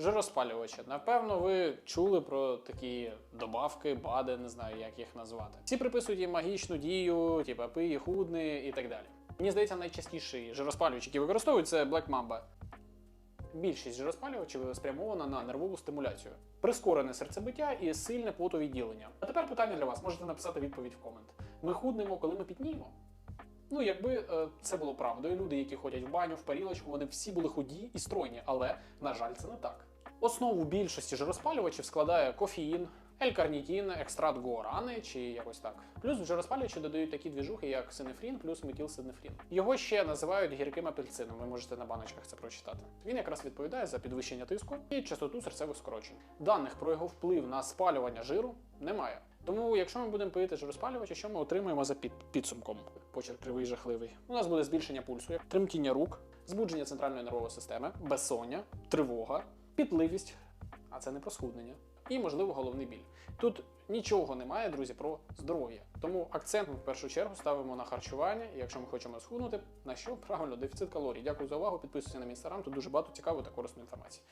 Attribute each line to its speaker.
Speaker 1: Жироспалювачі. Напевно, ви чули про такі добавки, бади, не знаю, як їх назвати. Всі приписують їм магічну дію, типу пий, худни і так далі. Мені здається, найчастіший жироспалювач, який використовують, це Black Mamba. Більшість жироспалювачів спрямована на нервову стимуляцію, прискорене серцебиття і сильне потовідділення. А тепер питання для вас: можете написати відповідь в комент. Ми худнемо, коли ми пітніємо? Ну, якби е, це було правдою, люди, які ходять в баню, в парілочку, вони всі були худі і стройні, але на жаль, це не так. Основу більшості жироспалювачів складає кофеїн, L-карнітін, екстракт гуарани чи якось так. Плюс в жироспалювачі додають такі двіжухи, як синефрін плюс метілсинефрін. Його ще називають гірким апельсином. Ви можете на баночках це прочитати. Він якраз відповідає за підвищення тиску і частоту серцевих скорочень. Даних про його вплив на спалювання жиру немає. Тому, якщо ми будемо пити жироспалювачі, що ми отримаємо за під підсумком? Почерк кривий жахливий. У нас буде збільшення пульсу, тремтіння рук, збудження центральної нервової системи, безсоння, тривога, пітливість, а це не про схуднення. І, можливо, головний біль. Тут нічого немає, друзі, про здоров'я. Тому акцент ми в першу чергу ставимо на харчування. І якщо ми хочемо схуднути, на що правильно дефіцит калорій. Дякую за увагу. Підписуйтесь на мій інстаграм. Тут дуже багато цікавої та корисної інформації.